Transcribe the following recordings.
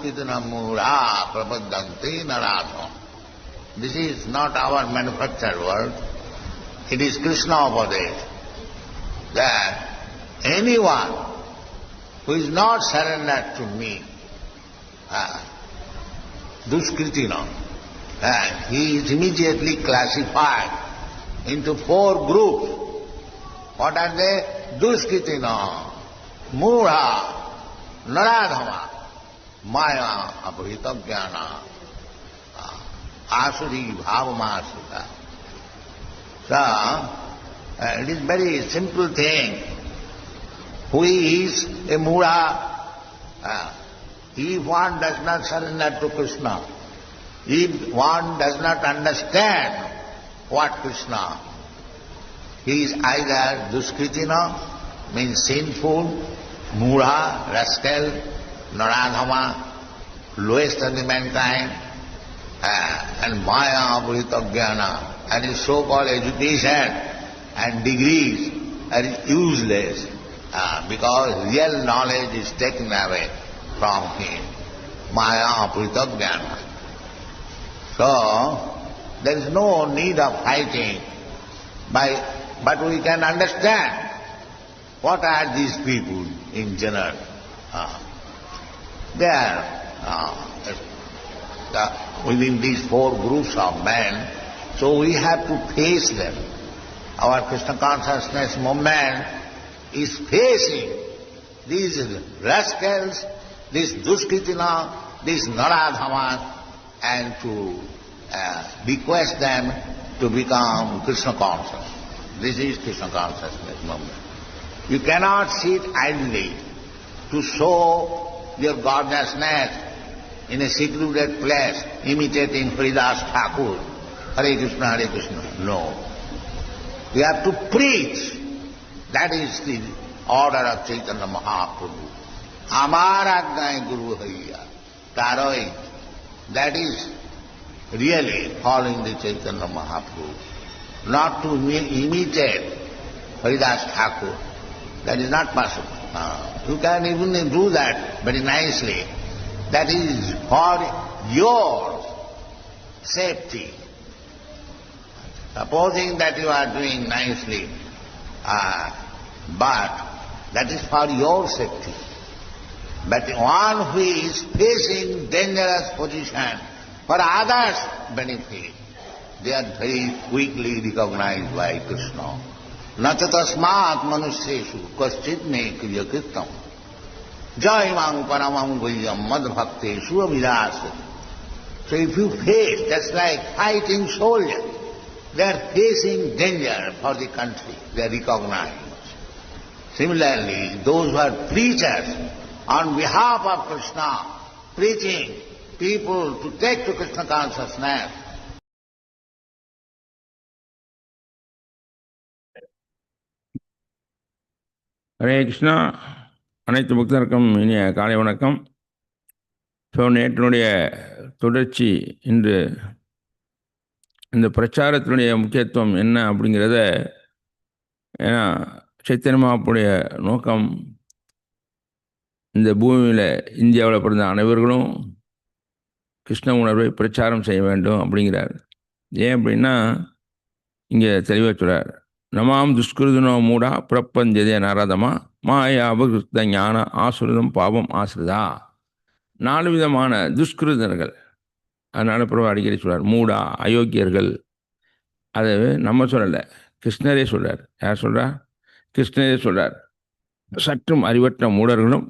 This is not our manufactured word. It is Krishna Upadesha. That anyone who is not surrendered to me, Duskritina, he is immediately classified into four groups. What are they? Duskritina, Mura, Naradhama, Maya, Abhita Jnana, Asuri, Bhavamasita. So, uh, it is very simple thing. Who is a Mura? Uh, if one does not surrender to Krishna, if one does not understand what Krishna, he is either Duskritina, means sinful, Mura, rascal, Naradhama, lowest of the mankind, uh, and Maya, Abhritaggyana, and his so-called education and degrees are useless uh, because real knowledge is taken away from him. Maya, Abhritaggyana. So, there is no need of fighting, by, but we can understand what are these people in general. Uh, they are uh, within these four groups of men, so we have to face them. Our Krishna consciousness movement is facing these rascals, this Duskritina, this Naradhamas, and to uh, bequest them to become Krishna conscious. This is Krishna consciousness movement. You cannot sit idly to show your gorgeousness in a secluded place, imitating Haridas Thakur, Hare Krishna, Hare Krishna. No. You have to preach. That is the order of Chaitanya Mahaprabhu. Amar Ajnai Guru Haiya. Taroi. That is really following the Chaitanya Mahaprabhu. Not to imitate Haridas Thakur. That is not possible. Uh, you can even do that very nicely. That is for your safety. Supposing that you are doing nicely, uh, but that is for your safety. But one who is facing dangerous position for others' benefit, they are very quickly recognized by Krishna. न च तस्मात् मनुष्येषु कश्चित मे क्रियकृतम जय मांग परमं गुह्यम मद भक्तेषु Abhilash So if you face, that's like fighting soldiers. They are facing danger for the country. They are recognized. Similarly, those who are preachers on behalf of Krishna, preaching people to take to Krishna consciousness, Hare Krishna. அனைத்து பக்தருக்கும் இனிய காலை வணக்கம். So நேற்றினுடைய தொடர்ச்சி இன்று இந்த பிரச்சாரத்தினுடைய முக்கியத்துவம் என்ன அப்படிங்கிறத ஏன்னா சைத்தன்யமாப்புடைய நோக்கம் இந்த பூமியில் இந்தியாவில் பிறந்த அனைவர்களும் கிருஷ்ண உணர்வை பிரச்சாரம் செய்ய வேண்டும் அப்படிங்கிறார். ஏன் அப்படின்னா இங்கே தெளிவாக சொல்கிறார் நமாம் துஷ்கிருதனோ மூடா பிரப்பஞ்சதே நரதமா? மாயா அபகிருத்த ஞான ஆசுரிதம் பாவம் ஆசிரிதா? நாலு விதமான துஷ்கிருதர்கள் அதனால் பிறகு அடிக்கடி சொல்கிறார் மூடா அயோக்கியர்கள். அது நம்ம சொல்லலை கிருஷ்ணரே சொல்கிறார் யார் சொல்கிறார் கிருஷ்ணரே சொல்கிறார் சற்றும் அறிவற்ற மூடர்களும்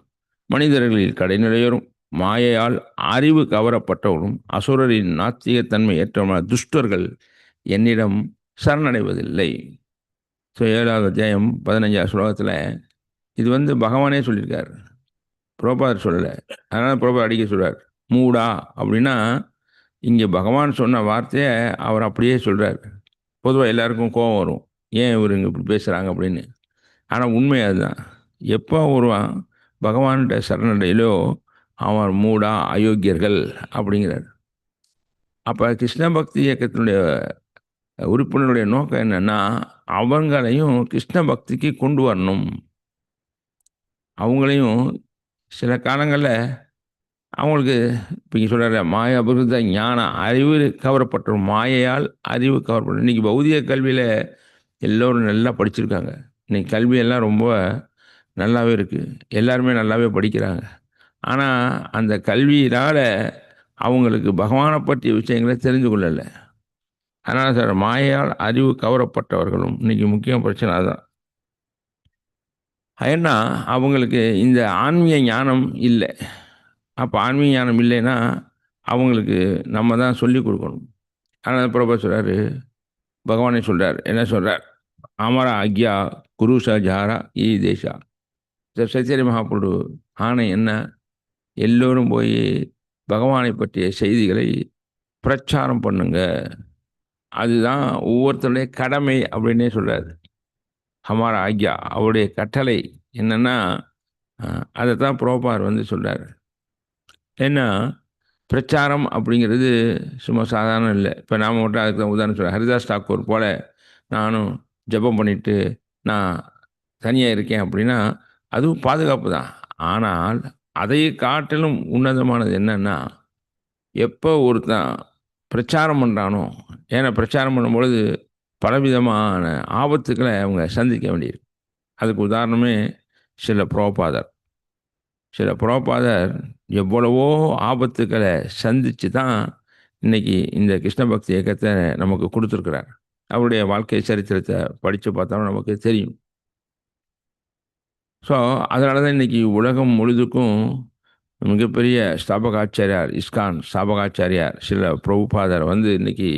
மனிதர்களில் கடைநிலையோரும் மாயையால் அறிவு கவரப்பட்டவரும் அசுரரின் நாத்திகத்தன்மை ஏற்றவன துஷ்டர்கள் என்னிடம் சரணடைவதில்லை. ஸோ ஏழாவது அத்தியாயம் பதினஞ்சாவது ஸ்லோகத்தில் இது வந்து பகவானே சொல்லியிருக்கார். புரோபாதர் சொல்லலை. அதனால் புரோபாதர் அடிக்க சொல்கிறார் மூடா அப்படின்னா இங்கே பகவான் சொன்ன வார்த்தையை அவர் அப்படியே சொல்கிறார் பொதுவாக எல்லாருக்கும் கோபம் வரும். ஏன் இவர் இங்கே இப்படி பேசுகிறாங்க அப்படின்னு. ஆனால் உண்மை அதுதான். எப்போ ஒருவன் பகவான்கிட்ட சரணடையிலோ அவன் மூடா அயோக்கியர்கள் அப்படிங்கிறார். அப்போ கிருஷ்ண பக்தி இயக்கத்தினுடைய உறுப்பினருடைய நோக்கம் என்னென்னா அவங்களையும் கிருஷ்ண பக்திக்கு கொண்டு வரணும். அவங்களையும் சில காலங்களில் அவங்களுக்கு இப்போ இங்கே சொல்கிற மாய ஞான ஞானம் அறிவு கவரப்பட்டோம். மாயையால் அறிவு கவரப்படும் இன்றைக்கி பௌதிக கல்வியில் எல்லோரும் நல்லா படிச்சிருக்காங்க. இன்றைக்கி கல்வியெல்லாம் ரொம்ப நல்லாவே இருக்குது எல்லாருமே நல்லாவே படிக்கிறாங்க. ஆனால் அந்த கல்வியினால் அவங்களுக்கு பகவானை பற்றிய விஷயங்களை தெரிஞ்சு கொள்ளலை. அதனால் சார் மாயால் அறிவு கவரப்பட்டவர்களும் இன்றைக்கி முக்கிய பிரச்சனை அதுதான். ஏன்னா அவங்களுக்கு இந்த ஆன்மீக ஞானம் இல்லை. அப்போ ஆன்மீக ஞானம் இல்லைன்னா அவங்களுக்கு நம்ம தான் சொல்லி கொடுக்கணும். ஆனால் பிரபா சொல்கிறாரு பகவானே சொல்கிறார் என்ன சொல்கிறார் அமரா அக்யா குருஷா ஜாரா ஈ தேஷா சத்தியரி மகாபுரு ஆணை என்ன? எல்லோரும் போய் பகவானை பற்றிய செய்திகளை பிரச்சாரம் பண்ணுங்கள் அதுதான் ஒவ்வொருத்தருடைய கடமை அப்படின்னே சொல்கிறார் ஹமாரா ஆக்யா அவருடைய கட்டளை என்னென்னா அதை தான் புரோபார் வந்து சொல்கிறார் ஏன்னா பிரச்சாரம் அப்படிங்கிறது சும்மா சாதாரணம் இல்லை. இப்போ நாம் மட்டும் அதுக்கு தான் உதாரணம் சொல்கிறேன் ஹரிதாஸ் தாக்கூர் போல் நானும் ஜெபம் பண்ணிவிட்டு நான் தனியாக இருக்கேன் அப்படின்னா அதுவும் பாதுகாப்பு தான். ஆனால் அதை காட்டிலும் உன்னதமானது என்னன்னா எப்போ ஒருத்தன் பிரச்சாரம் பண்ணுறானோ ஏன்னா பிரச்சாரம் பண்ணும்பொழுது பலவிதமான ஆபத்துக்களை அவங்க சந்திக்க வேண்டியிருக்கு. அதுக்கு உதாரணமே சில புரோபாதர் சில புரோபாதர் எவ்வளவோ ஆபத்துக்களை சந்தித்து தான் இன்றைக்கி இந்த கிருஷ்ண பக்தி இயக்கத்தை நமக்கு கொடுத்துருக்குறார். அவருடைய வாழ்க்கை சரித்திரத்தை படித்து பார்த்தாலும் நமக்கு தெரியும். ஸோ அதனால தான் இன்றைக்கி உலகம் முழுதுக்கும் மிகப்பெரிய ஸ்தாபகாச்சாரியார் இஸ்கான் ஸ்தாபகாச்சாரியார் சில பிரபுபாதர் வந்து இன்றைக்கி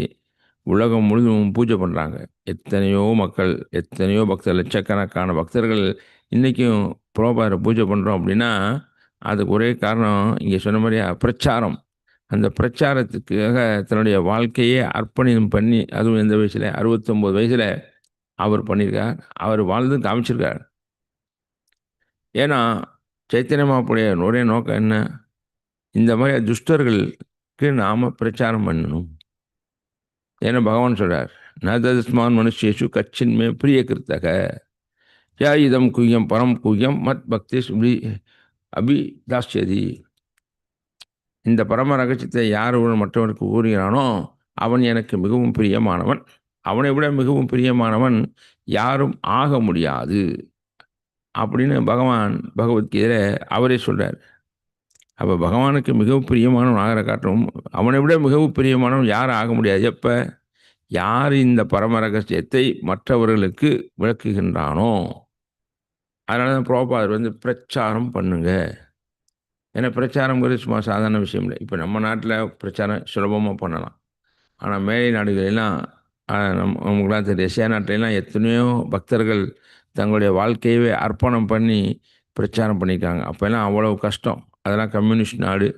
உலகம் முழுதும் பூஜை பண்ணுறாங்க எத்தனையோ மக்கள் எத்தனையோ பக்தர் லட்சக்கணக்கான பக்தர்கள் இன்றைக்கும் பிரபுபாதரை பூஜை பண்ணுறோம் அப்படின்னா அதுக்கு ஒரே காரணம் இங்கே சொன்ன மாதிரியா பிரச்சாரம். அந்த பிரச்சாரத்துக்காக தன்னுடைய வாழ்க்கையே அர்ப்பணிதம் பண்ணி அதுவும் எந்த வயசில்? அறுபத்தொம்போது வயசில் அவர் பண்ணியிருக்கார். அவர் வாழ்ந்து காமிச்சிருக்கார். ஏன்னா சைத்தன்ய மாப்புடைய நோக்கம் என்ன? இந்த மாதிரி துஷ்டர்களுக்கு நாம் பிரச்சாரம் பண்ணணும். ஏன்னா பகவான் சொல்கிறார் நதஸ்மான் மனுஷேஷு கச்சின்மே பிரிய கிருத்தக. யா இதம் குய்யம் பரம் குய்யம் மத் பக்தி சுபி அபி தாஸ்யதி இந்த பரம ரகசியத்தை யார் மற்றவனுக்கு கூறுகிறானோ அவன் எனக்கு மிகவும் பிரியமானவன். அவனை விட மிகவும் பிரியமானவன் யாரும் ஆக முடியாது. அப்படின்னு பகவான் பகவத்கீதையை அவரே சொல்கிறார் அப்போ பகவானுக்கு மிகவும் பிரியமானவன் ஆகிற காட்டும் அவனை விட மிகவும் பிரியமானவன் யாரும் ஆக முடியாது. எப்போ? யார் இந்த பரம ரகசியத்தை மற்றவர்களுக்கு விளக்குகின்றானோ? அதனால தான் புரோபாதர் வந்து பிரச்சாரம் பண்ணுங்க. ஏன்னா பிரச்சாரங்கிறது சும்மா சாதாரண விஷயம் இல்லை. இப்போ நம்ம நாட்டில் பிரச்சாரம் சுலபமாக பண்ணலாம். ஆனால் மேலை நாடுகளெல்லாம் நம் நமக்குலாம் தெரியும். ரஷ்யா நாட்டிலலாம் எத்தனையோ பக்தர்கள் தங்களுடைய வாழ்க்கையவே அர்ப்பணம் பண்ணி பிரச்சாரம் பண்ணியிருக்காங்க அப்போல்லாம் அவ்வளோ கஷ்டம். அதெல்லாம் கம்யூனிஸ்ட் நாடு.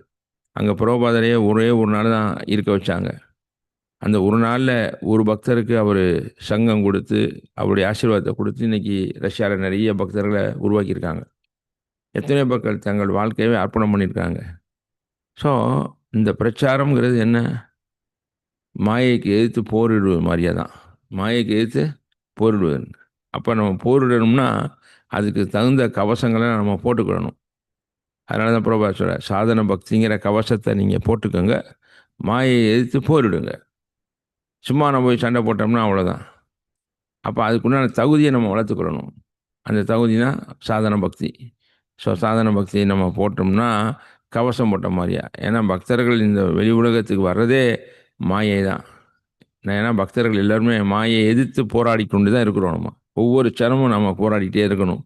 அங்கே புரோபாதரையே ஒரே ஒரு நாள் தான் இருக்க வச்சாங்க. அந்த ஒரு நாளில் ஒரு பக்தருக்கு அவர் சங்கம் கொடுத்து அவருடைய ஆசீர்வாதத்தை கொடுத்து இன்றைக்கி ரஷ்யாவில் நிறைய பக்தர்களை உருவாக்கியிருக்காங்க. எத்தனையோ மக்கள் தங்கள் வாழ்க்கையவே அர்ப்பணம் பண்ணியிருக்காங்க. ஸோ இந்த பிரச்சாரங்கிறது என்ன? மாயைக்கு எதிர்த்து போரிடுவது மாதிரியே தான் மாயைக்கு எதிர்த்து போரிடுவது அப்போ நம்ம போரிடணும்னா அதுக்கு தகுந்த கவசங்களை நம்ம போட்டுக்கிடணும். அதனால தான் பிரபா சொல்ல சாதன பக்திங்கிற கவசத்தை நீங்கள் போட்டுக்கோங்க மாயை எதிர்த்து போரிடுங்க. சும்மா நம்ம போய் சண்டை போட்டோம்னா அவ்வளோதான் அப்போ அதுக்குண்டான தகுதியை நம்ம வளர்த்துக்கிடணும். அந்த தகுதி தான் சாதன பக்தி. ஸோ சாதன பக்தியை நம்ம போட்டோம்னா கவசம் போட்ட மாதிரியா? ஏன்னா பக்தர்கள் இந்த வெளி உலகத்துக்கு வர்றதே மாயை தான் ஏன்னா பக்தர்கள் எல்லாருமே மாயை எதிர்த்து போராடி கொண்டு தான் இருக்கிறோம் நம்ம. ஒவ்வொரு சரமும் நம்ம போராடிக்கிட்டே இருக்கணும்.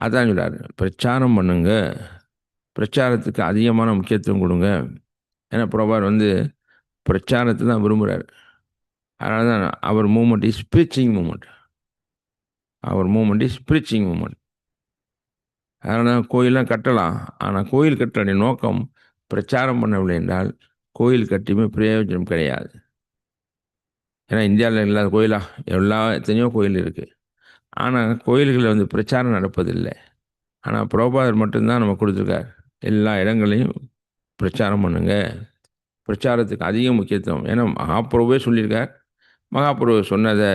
அதான் சொல்கிறார் பிரச்சாரம் பண்ணுங்க. பிரச்சாரத்துக்கு அதிகமான முக்கியத்துவம் கொடுங்க. ஏன்னா பிரபார் வந்து பிரச்சாரத்தை தான் விரும்புகிறார் அதனால தான் அவர் மூமெண்ட் இஸ் ஸ்பிரிச்சிங் மூமெண்ட் அவர் மூமெண்ட் இஸ் ஸ்பிரிச்சிங் மூமெண்ட் அதனால தான் கோயிலெலாம் கட்டலாம். ஆனால் கோயில் கட்டுற நோக்கம் பிரச்சாரம் பண்ணவில்லை என்றால் கோயில் கட்டியுமே பிரயோஜனம் கிடையாது. ஏன்னா இந்தியாவில் இல்லாத கோயிலா எல்லா எத்தனையோ கோயில் இருக்குது ஆனால் கோயில்களில் வந்து பிரச்சாரம் நடப்பதில்லை. ஆனால் புரோபாதர் மட்டும்தான் நம்ம கொடுத்துருக்கார். எல்லா இடங்களையும் பிரச்சாரம் பண்ணுங்க. பிரச்சாரத்துக்கு அதிக முக்கியத்துவம். ஏன்னா மகாபுரவே சொல்லியிருக்கார். மகாபுரு சொன்னதை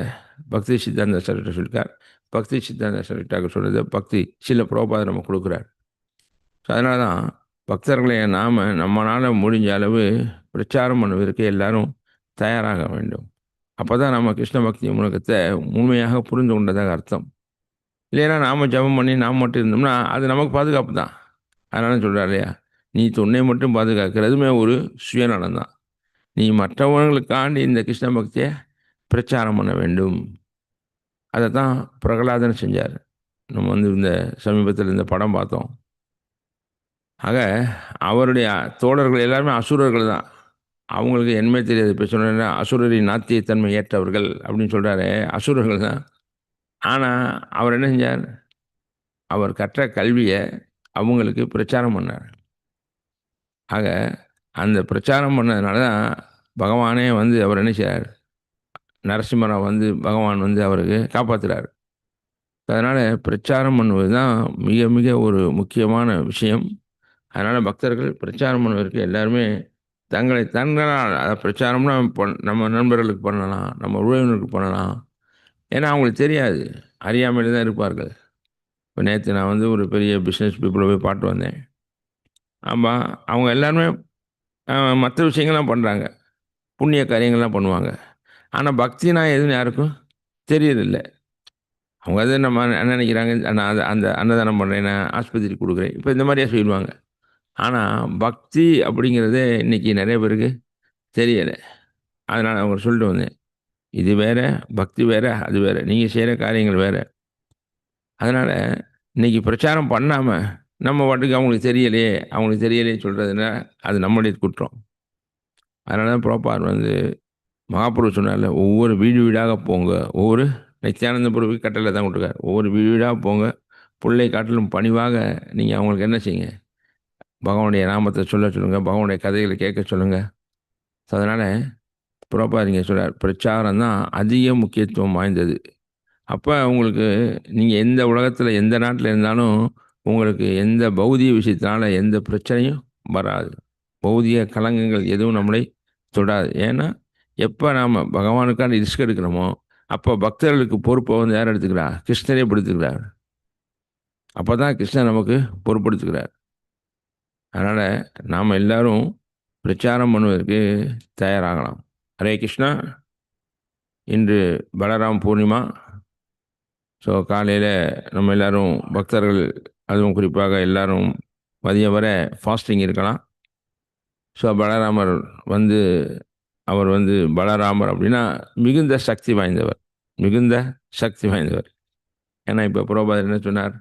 பக்தி சித்தாந்த சரட்டை சொல்லியிருக்கார். பக்தி சித்தாந்த சரட்டாக சொன்னதை பக்தி சில புரோபாதர் நம்ம கொடுக்குறார். ஸோ அதனால தான் பக்தர்களை நாம் நம்மளால் முடிஞ்ச அளவு பிரச்சாரம் பண்ணுவதற்கு எல்லாரும் தயாராக வேண்டும். அப்போ தான் நம்ம கிருஷ்ண பக்தி முழக்கத்தை முழுமையாக புரிந்து கொண்டதாக அர்த்தம். இல்லைன்னா நாம் ஜபம் பண்ணி நாம் மட்டும் இருந்தோம்னா அது நமக்கு பாதுகாப்பு தான். அதனால சொல்கிறார் இல்லையா? நீ தொன்னை மட்டும் பாதுகாக்கிறதுமே ஒரு சுயநலம் தான். நீ மற்றவர்களுக்காண்டி இந்த கிருஷ்ண பக்தியை பிரச்சாரம் பண்ண வேண்டும். அதை தான் பிரகலாதன் செஞ்சார். நம்ம வந்து இந்த சமீபத்தில் இந்த படம் பார்த்தோம். ஆக அவருடைய தோழர்கள் எல்லாருமே அசுரர்கள் தான். அவங்களுக்கு என்னமே தெரியாது. இப்போ சொன்னா அசுரரின் நாத்தியத்தன்மை ஏற்றவர்கள் அப்படின்னு சொல்கிறாரு அசுரர்கள் தான். ஆனால் அவர் என்ன செஞ்சார்? அவர் கற்ற கல்வியை அவங்களுக்கு பிரச்சாரம் பண்ணார். ஆக அந்த பிரச்சாரம் பண்ணதுனால தான் பகவானே வந்து அவர் என்ன செய்கிறார் நரசிம்மரை வந்து பகவான் வந்து அவருக்கு காப்பாற்றுறார் அதனால் பிரச்சாரம் பண்ணுவது தான் மிக மிக ஒரு முக்கியமான விஷயம். அதனால் பக்தர்கள் பிரச்சாரம் பண்ணுவதற்கு எல்லாருமே தங்களை தங்களால் அதை பிரச்சாரம்னா பண் நம்ம நண்பர்களுக்கு பண்ணலாம் நம்ம உறவினருக்கு பண்ணலாம். ஏன்னா அவங்களுக்கு தெரியாது. அறியாமையில் தான் இருப்பார்கள். இப்போ நேற்று நான் வந்து ஒரு பெரிய பிஸ்னஸ் பீப்புளை போய் பாட்டு வந்தேன். ஆமாம் அவங்க எல்லாருமே மற்ற விஷயங்கள்லாம் பண்ணுறாங்க புண்ணிய காரியங்கள்லாம் பண்ணுவாங்க. ஆனால் பக்தினா எதுவும் யாருக்கும் தெரியறதில்ல. அவங்க அதை நம்ம என்ன நினைக்கிறாங்க? நான் அதை அந்த அன்னதானம் பண்ணுறேன் நான் ஆஸ்பத்திரி கொடுக்குறேன். இப்போ இந்த மாதிரியா சொல்லுவாங்க. ஆனால் பக்தி அப்படிங்கிறதே இன்றைக்கி நிறைய பேருக்கு தெரியலை. அதனால் அவங்க சொல்லிட்டு வந்தேன் இது வேற பக்தி வேறு அது வேறு. நீங்கள் செய்கிற காரியங்கள் வேறு. அதனால் இன்றைக்கி பிரச்சாரம் பண்ணாமல் நம்ம பாட்டுக்கு அவங்களுக்கு தெரியலையே அவங்களுக்கு தெரியலையே சொல்கிறதுனா அது நம்முடைய குற்றம். அதனால தான் புரோப்பார் வந்து மகாபுரு சொன்னார்ல ஒவ்வொரு வீடு வீடாக போங்க. ஒவ்வொரு நித்யானந்த புருவுக்கு கட்டளை தான் கொடுத்துருக்காரு ஒவ்வொரு வீடு வீடாக போங்க. பிள்ளை காட்டிலும் பணிவாக நீங்கள் அவங்களுக்கு என்ன செய்யுங்க? பகவானுடைய நாமத்தை சொல்ல சொல்லுங்கள் பகவானுடைய கதைகளை கேட்க சொல்லுங்கள் ஸோ அதனால் புரோப்பாரிங்க சொல்கிறார் பிரச்சாரம் தான் அதிக முக்கியத்துவம் வாய்ந்தது. அப்போ உங்களுக்கு நீங்கள் எந்த உலகத்தில் எந்த நாட்டில் இருந்தாலும் உங்களுக்கு எந்த பௌதிக விஷயத்தினால எந்த பிரச்சனையும் வராது. பௌதிக கலங்கங்கள் எதுவும் நம்மளை தொடாது. ஏன்னா எப்போ நாம் பகவானுக்கான ரிஸ்க் எடுக்கிறோமோ அப்போ பக்தர்களுக்கு பொறுப்பை வந்து யார் எடுத்துக்கிறார் கிருஷ்ணரே படுத்துக்கிறார். அப்போ தான் கிருஷ்ணன் நமக்கு பொறுப்படுத்துக்கிறார். அதனால் நாம் எல்லாரும் பிரச்சாரம் பண்ணுவதற்கு தயாராகலாம். ஹரே கிருஷ்ணா. இன்று பலராம் பூர்ணிமா. ஸோ காலையில் நம்ம எல்லோரும் பக்தர்கள் அதுவும் குறிப்பாக எல்லாரும் மதியம் வரை ஃபாஸ்டிங் இருக்கலாம். ஸோ பலராமர் வந்து அவர் வந்து பலராமர் அப்படின்னா மிகுந்த சக்தி வாய்ந்தவர். மிகுந்த சக்தி வாய்ந்தவர். ஏன்னா இப்போ புரோபாதர் என்ன சொன்னார்?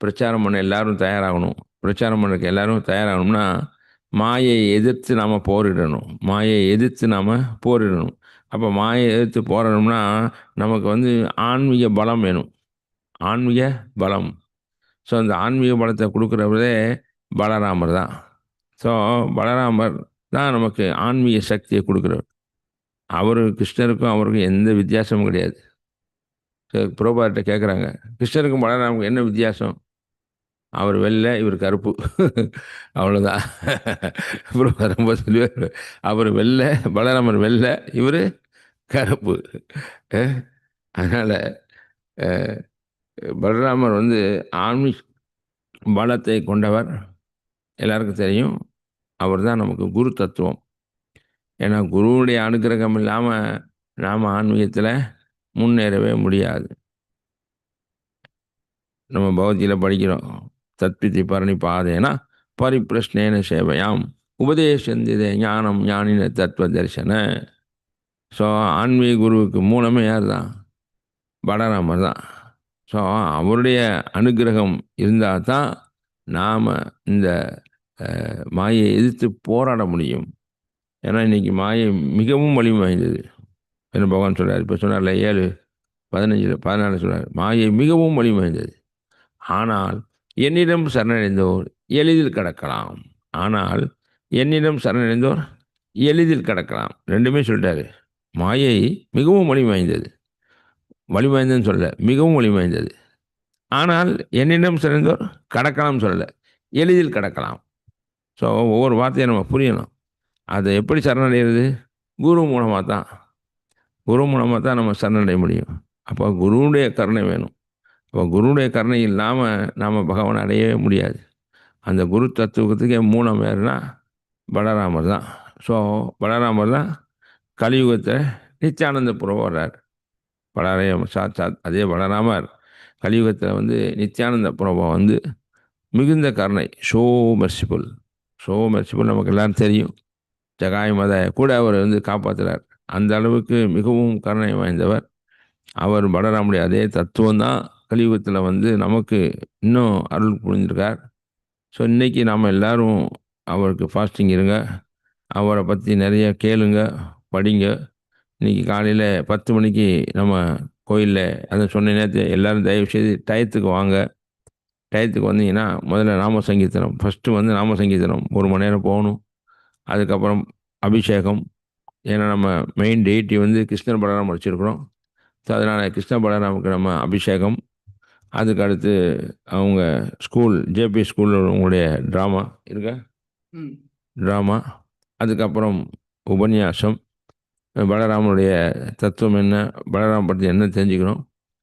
பிரச்சாரம் பண்ண எல்லாரும் தயாராகணும். பிரச்சாரம் பண்ணுறதுக்கு எல்லாரும் தயாராகணும்னா மாயை எதிர்த்து நாம் போரிடணும். மாயை எதிர்த்து நாம் போரிடணும். அப்போ மாயை எதிர்த்து போராடணும்னா நமக்கு வந்து ஆன்மீக பலம் வேணும். ஆன்மீக பலம். ஸோ அந்த ஆன்மீக பலத்தை கொடுக்குறவரே பலராமர் தான். ஸோ பலராமர் தான் நமக்கு ஆன்மீக சக்தியை கொடுக்குறவர். அவர் கிருஷ்ணருக்கும் அவருக்கும் எந்த வித்தியாசமும் கிடையாது. புரோபார்ட்ட கேட்குறாங்க கிருஷ்ணருக்கும் பலராமுக்கும் என்ன வித்தியாசம்? அவர் வெள்ளை இவர் கருப்பு. அவ்வளோதான் அப்புறம் ரொம்ப சொல்லுவார் அவர் வெள்ளை பலராமர் வெள்ளை இவர் கருப்பு. அதனால் பலராமர் வந்து ஆன்மீ பலத்தை கொண்டவர். எல்லாருக்கும் தெரியும். அவர் தான் நமக்கு குரு தத்துவம். ஏன்னா குருவுடைய அனுகிரகம் இல்லாமல் நாம் ஆன்மீகத்தில் முன்னேறவே முடியாது. நம்ம பௌத்தியில் படிக்கிறோம். தத்பிதி பரணி பாதேனா பரிப்பிரஷ்னேன சேவையாம். உபதேசந்திதே ஞானம் ஞானின தத்துவ தரிசன ஸோ ஆன்மீக குருவுக்கு மூலமே யார் தான் பலராமர் தான் ஸோ அவருடைய அனுகிரகம் இருந்தால் தான் நாம் இந்த மாயை எதிர்த்து போராட முடியும். ஏன்னா இன்றைக்கி மாயை மிகவும் வலிமை வாய்ந்தது. என்ன பகவான் சொல்கிறார் இப்போ சொன்னார்ல ஏழு பதினஞ்சில் பதினாலு சொல்கிறார் மாயை மிகவும் வலிமை வாய்ந்தது. ஆனால் என்னிடம் சரணடைந்தோர் எளிதில் கடக்கலாம். ஆனால் என்னிடம் சரணடைந்தோர் எளிதில் கடக்கலாம். ரெண்டுமே சொல்லிட்டாரு மாயை மிகவும் வலிமைந்தது வாய்ந்தது. வலி சொல்லலை. மிகவும் வலிமைந்தது ஆனால் என்னிடம் சிறந்தோர் கடக்கலாம் சொல்லலை. எளிதில் கடக்கலாம். ஸோ ஒவ்வொரு வார்த்தையை நம்ம புரியணும். அதை எப்படி சரணடைகிறது? குரு மூலமாக தான் குரு மூலமாக தான் நம்ம சரணடைய முடியும். அப்போ குருவுடைய கருணை வேணும். இப்போ குருடைய கருணை இல்லாமல் நாம் பகவான் அடையவே முடியாது. அந்த குரு தத்துவத்துக்கே மூலம் யாருன்னா பலராமர் தான். ஸோ பலராமர் தான் கலியுகத்தை நித்யானந்த புறம் வர்றார். பலரைய சாத் சாத் அதே பலராமர் கலியுகத்தில் வந்து நித்தியானந்த பிரபம் வந்து மிகுந்த கருணை ஷோ மெர்சிபுல் ஷோ மெர்சிபுல் நமக்கு எல்லாரும் தெரியும். ஜகாய் மத கூட அவர் வந்து காப்பாற்றுறார் அந்த அளவுக்கு மிகவும் கருணை வாய்ந்தவர். அவர் பலராமுடைய அதே தத்துவம் தான் கலியுகத்தில் வந்து நமக்கு இன்னும் அருள் புரிஞ்சிருக்கார். ஸோ இன்றைக்கி நாம் எல்லோரும் அவருக்கு ஃபாஸ்டிங் இருங்க. அவரை பற்றி நிறைய கேளுங்க படிங்க. இன்றைக்கி காலையில் பத்து மணிக்கு நம்ம கோயிலில் அதை சொன்ன நேரத்தை எல்லோரும் தயவு செய்து டயத்துக்கு வாங்க. டயத்துக்கு வந்தீங்கன்னா முதல்ல நாம சங்கீர்த்தனம் ஃபஸ்ட்டு வந்து நாம சங்கீர்த்தனம் ஒரு மணி நேரம் போகணும். அதுக்கப்புறம் அபிஷேகம். ஏன்னா நம்ம மெயின் டெய்ட்டி வந்து கிருஷ்ணர் பலராம் வச்சுருக்குறோம். ஸோ அதனால் கிருஷ்ண பலராமுக்கு நம்ம அபிஷேகம். அதுக்கு அடுத்து அவங்க ஸ்கூல் ஜேபி ஸ்கூலில் உங்களுடைய ட்ராமா இருக்கா? ட்ராமா அதுக்கப்புறம் உபன்யாசம். பலராமனுடைய தத்துவம் என்ன? பலராம் பற்றி என்ன தெரிஞ்சுக்கணும்?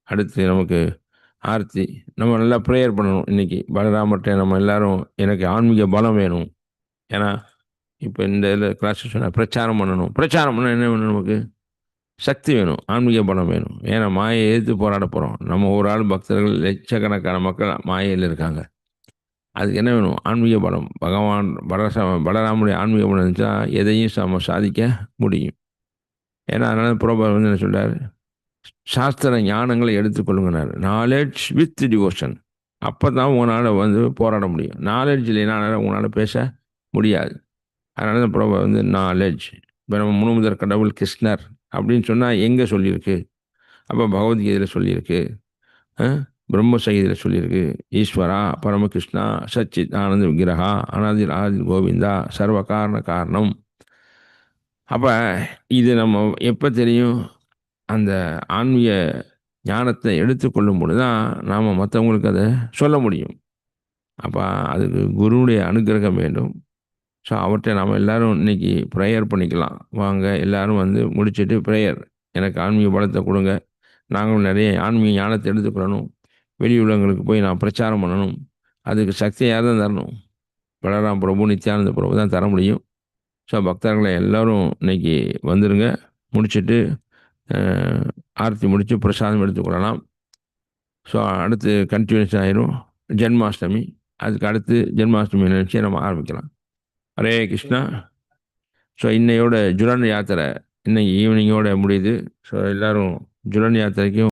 அடுத்து நமக்கு ஆர்த்தி. நம்ம நல்லா ப்ரேயர் பண்ணணும் இன்றைக்கி பலராமர்கிட்ட நம்ம எல்லாரும் எனக்கு ஆன்மீக பலம் வேணும். ஏன்னா இப்போ இந்த இதில் கிளாஸ் சொன்னால் பிரச்சாரம் பண்ணணும். பிரச்சாரம் பண்ண என்ன வேணும் நமக்கு? சக்தி வேணும் ஆன்மீக பலம் வேணும். ஏன்னா மாயை எதிர்த்து போராட போகிறோம் நம்ம ஒரு ஆள் பக்தர்கள் லட்சக்கணக்கான மக்கள் மாயையில் இருக்காங்க. அதுக்கு என்ன வேணும்? ஆன்மீக பலம். பகவான் பலசா பலராமுடைய ஆன்மீக பலம் இருந்துச்சா எதையும் நம்ம சாதிக்க முடியும். ஏன்னா அதனால் புரோபர் வந்து என்ன சொல்கிறார் சாஸ்திர ஞானங்களை எடுத்துக்கொள்ளுங்கனார் நாலேஜ் வித் டிவோஷன் அப்போ தான் உங்களால் வந்து போராட முடியும். நாலேஜ் இல்லைன்னா உங்களால் பேச முடியாது. அதனால தான் புரோபர் வந்து நாலேஜ் இப்போ நம்ம முழுமுதற் கடவுள் கிருஷ்ணர் அப்படின்னு சொன்னால் எங்கே சொல்லியிருக்கு? அப்போ பகவத்கீதையில் சொல்லியிருக்கு. பிரம்மசங்கீதையில் சொல்லியிருக்கு. ஈஸ்வரா பரமகிருஷ்ணா சச்சித் ஆனந்த விக்கிரகா அனாதி ஆதி கோவிந்தா சர்வ காரண காரணம். அப்போ இது நம்ம எப்போ தெரியும்? அந்த ஆன்மீக ஞானத்தை எடுத்துக்கொள்ளும் பொழுது தான் நாம் மற்றவங்களுக்கு அதை சொல்ல முடியும். அப்போ அதுக்கு குருவுடைய அனுகிரகம் வேண்டும். ஸோ அவர்கிட்ட நம்ம எல்லோரும் இன்றைக்கி ப்ரேயர் பண்ணிக்கலாம். வாங்க எல்லோரும் வந்து முடிச்சுட்டு ப்ரேயர் எனக்கு ஆன்மீக பலத்தை கொடுங்க. நாங்களும் நிறைய ஆன்மீக ஞானத்தை எடுத்துக்கொள்ளணும். வெளி உலகங்களுக்கு போய் நான் பிரச்சாரம் பண்ணணும். அதுக்கு சக்தியை யார் தான் தரணும்? பலராம் பிரபு நித்யானந்த பிரபு தான் தர முடியும். ஸோ பக்தர்களை எல்லோரும் இன்றைக்கி வந்துடுங்க முடிச்சுட்டு ஆர்த்தி முடித்து பிரசாதம் எடுத்துக்கொள்ளலாம். ஸோ அடுத்து கண்டினியூஸ் ஆயிரும். ஜென்மாஷ்டமி. அதுக்கு அடுத்து ஜென்மாஷ்டமி நினச்சி நம்ம ஆரம்பிக்கலாம். ஹரே கிருஷ்ணா. ஸோ இன்னையோட ஜுலன் யாத்திரை இன்னைக்கு ஈவினிங்கோட முடியுது. ஸோ எல்லோரும் ஜுலன் யாத்திரைக்கும்